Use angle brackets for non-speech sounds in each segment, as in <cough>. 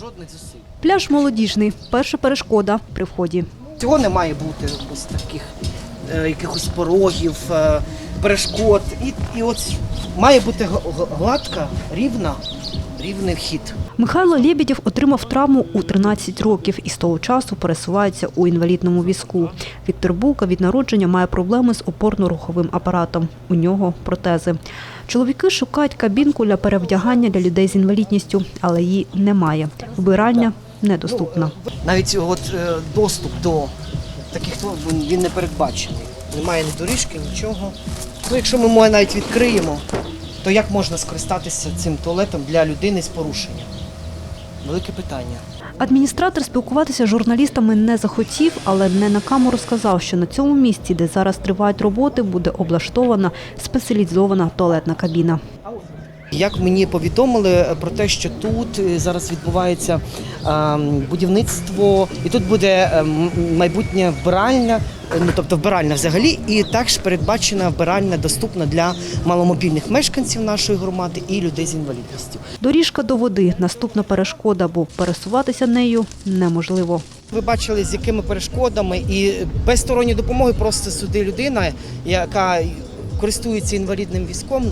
жодних зусиль. Пляж молодіжний. Перша перешкода при вході. Цього не має бути ось таких е, якихось порогів, е, перешкод. І, і от має бути гладка, рівна, рівний вхід. Михайло Лєбідєв отримав травму у 13 років і з того часу пересувається у інвалідному візку. Віктор Булка від народження має проблеми з опорно-руховим апаратом. У нього протези. Чоловіки шукають кабінку для перевдягання для людей з інвалідністю, але її немає. Вбиральня недоступна. Навіть от е, доступ до таких він- він не передбачений. Немає ні доріжки, нічого. Ну, якщо ми навіть відкриємо, то як можна скористатися цим туалетом для людини з порушенням? Велике питання. Адміністратор спілкуватися з журналістами не захотів, але не на камеру сказав, що на цьому місці, де зараз тривають роботи, буде облаштована спеціалізована туалетна кабіна. Як мені повідомили е, про те, що тут е, зараз відбувається будівництво, і тут буде е, майбутнє вбиральня, ну тобто вбиральня взагалі, і також передбачена вбиральня доступна для маломобільних мешканців нашої громади і людей з інвалідністю. Доріжка до води наступна перешкода, бо пересуватися нею неможливо. Ви бачили, з якими перешкодами і без сторонньої допомоги просто сюди людина, яка користується інвалідним візком,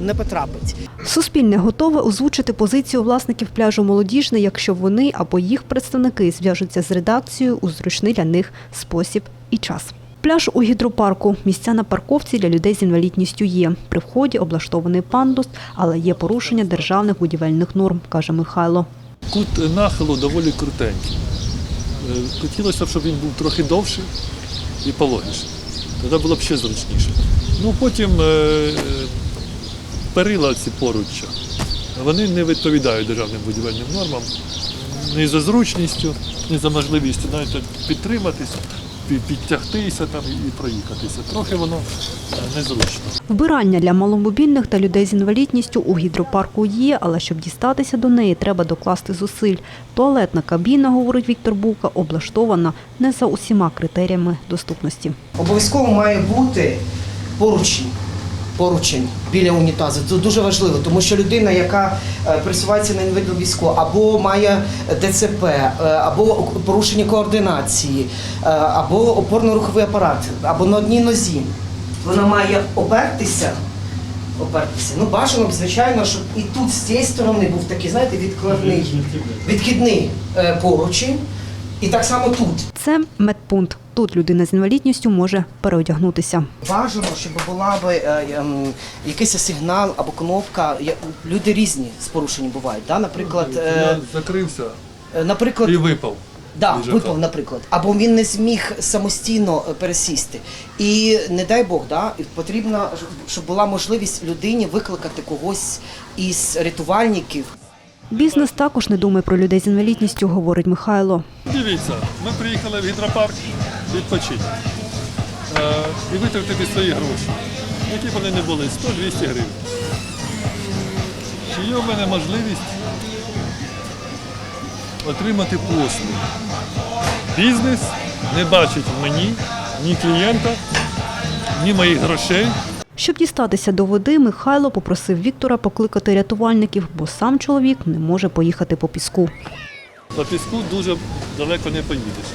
не потрапить. Суспільне готове озвучити позицію власників пляжу молодіжний, якщо вони або їх представники зв'яжуться з редакцією у зручний для них спосіб і час. Пляж у гідропарку. Місця на парковці для людей з інвалідністю є. При вході облаштований пандус, але є порушення державних будівельних норм, каже Михайло. Кут нахилу доволі крутенький. Е, Хотілося б, щоб він був трохи довший і пологіший. Тоді було б ще зручніше. Ну потім е, е, перила ці поруччя. Вони не відповідають державним будівельним нормам ні за зручністю, ні за можливістю навіть так підтриматися, пі- підтягтися там і проїхатися. Трохи воно е, незручно. Вбирання для маломобільних та людей з інвалідністю у гідропарку є, але щоб дістатися до неї, треба докласти зусиль. Туалетна кабіна, говорить Віктор Булка, облаштована не за усіма критеріями доступності. Обов'язково має бути поручень. Поручень біля унітазу. Це дуже важливо, тому що людина, яка е, пересувається на інвалідному візку, або має ДЦП, е, або порушення координації, е, або опорно-руховий апарат, або на одній нозі, вона має опертися. Опертися. Ну, бажано б, звичайно, щоб і тут з цієї сторони був такий, знаєте, відкладний, відкидний е, поручень, і так само тут. Це медпункт. Тут людина з інвалідністю може переодягнутися. Бажано, щоб була би е, ем, якийсь сигнал або кнопка. Люди різні з порушенням бувають. Да? Наприклад, Я е, закрився е, наприклад, і випав. да, випав, наприклад, або він не зміг самостійно пересісти. І не дай Бог, да, і потрібно, щоб була можливість людині викликати когось із рятувальників. Бізнес також не думає про людей з інвалідністю, говорить Михайло. Дивіться, ми приїхали в гідропарк відпочити е, і витратити свої гроші, які б вони не були 100-200 гривень. Чи є в мене можливість отримати послуг? Бізнес не бачить мені ні клієнта, ні моїх грошей. Щоб дістатися до води, Михайло попросив Віктора покликати рятувальників, бо сам чоловік не може поїхати по піску. По піску дуже далеко не поїдеш.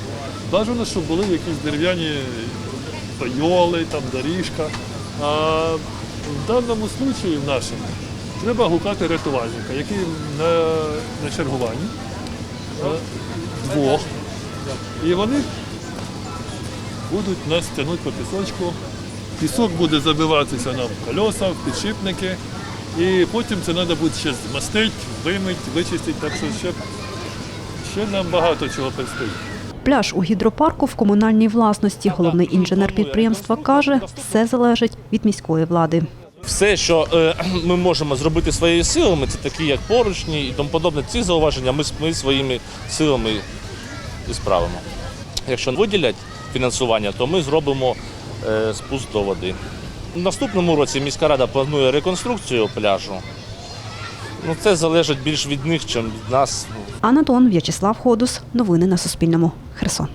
Бажано, щоб були якісь дерев'яні пайоли, там доріжка. А в даному случаї в нашому треба гукати рятувальника, який на, на чергуванні двох. І вони будуть нас тягнути по пісочку. Пісок буде забиватися нам в колеса, в підшипники. І потім це треба буде ще змастити, вимити, вичистити. Так що ще Ще нам багато чого предстоїть. Пляж у гідропарку в комунальній власності. Головний інженер підприємства каже, все залежить від міської влади. Все, що е, <clears throat> ми можемо зробити своїми силами, це такі як поручні і тому подобне. Ці зауваження ми, ми своїми силами і справимо. Якщо виділять фінансування, то ми зробимо спуск до води. В наступному році міська рада планує реконструкцію пляжу. Ну, це залежить більш від них, ніж від нас. Анатон В'ячеслав Ходус. Новини на Суспільному. Херсон.